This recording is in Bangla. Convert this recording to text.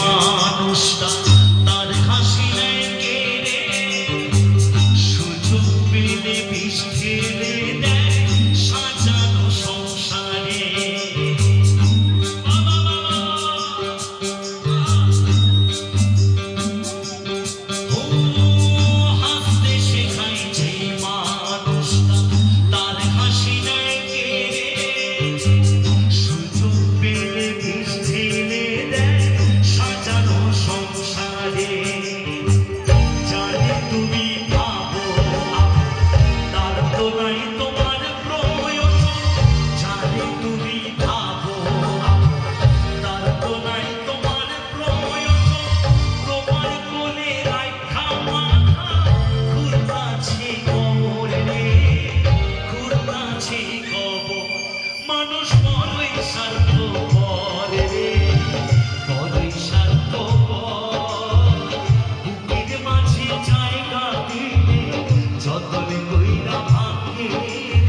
মানুষটা তার হাসি কেড়ে সুযোগ পেলে বিষ ঢেলে দেয়। কইরা থাকে